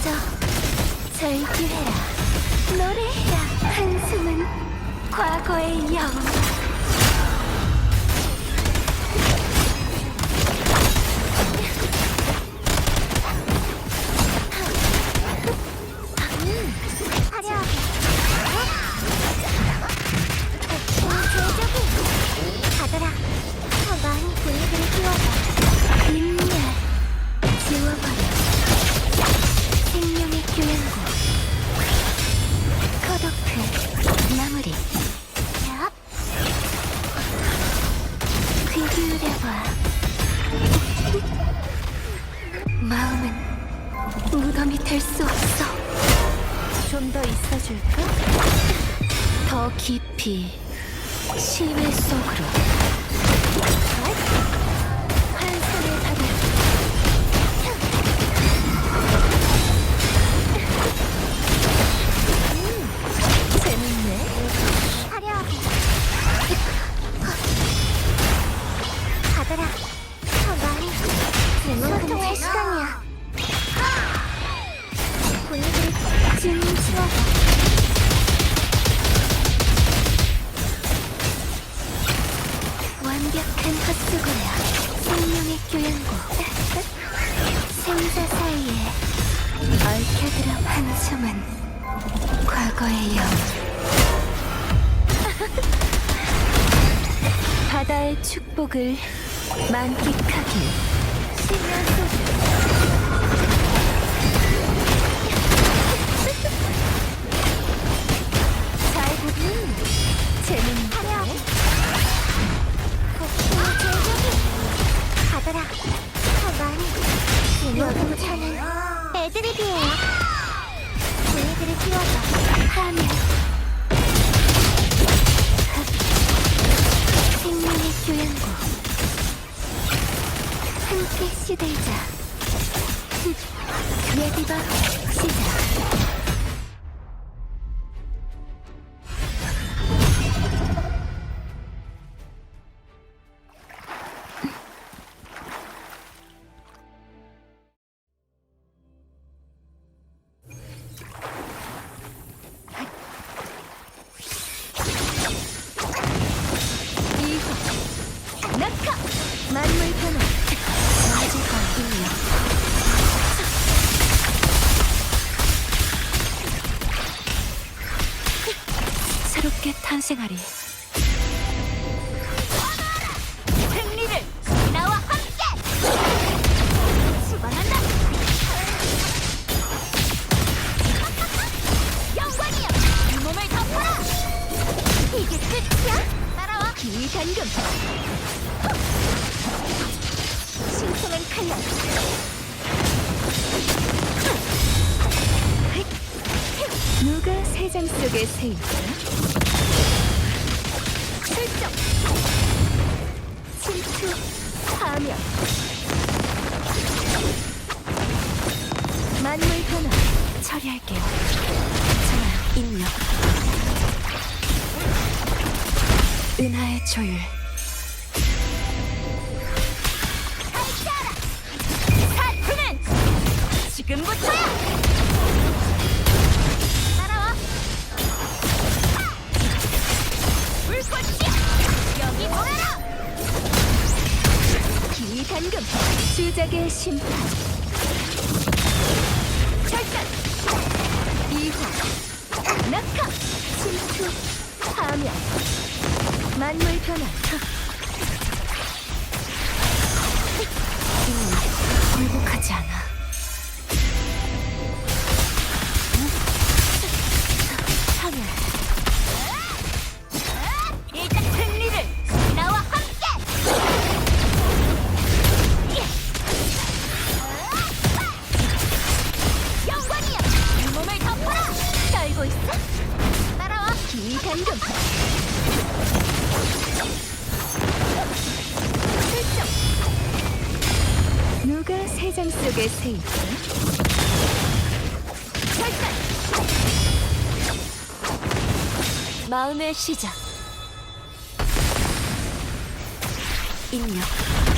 꺼져 절규해라 노래해라 한숨은 과거의 영웅 좀더 있어줄까? 더 깊이 시외 속으로 완벽한 헛수고야. 생명의 교양고. 생사 사이에 얽혀들어 한숨은 과거의 영. 바다의 축복을 만끽하길. 신년 소 예비바 시작 탄생하리 승리를 나와 함께! 수반한다. 영광이여 이 몸을 덮어라! 이게 끝이야? 따라와. 기단금. 신성한 칼날. 누가 세장 속의 새일까? 파멸 만물 변화. 처리할게요. 좋아요 입력 은하의 조율. 지금부터야 주작의 심판 절단 이화. 낙하. 침투. 파멸. 만물 변화 마음의 시작. 입력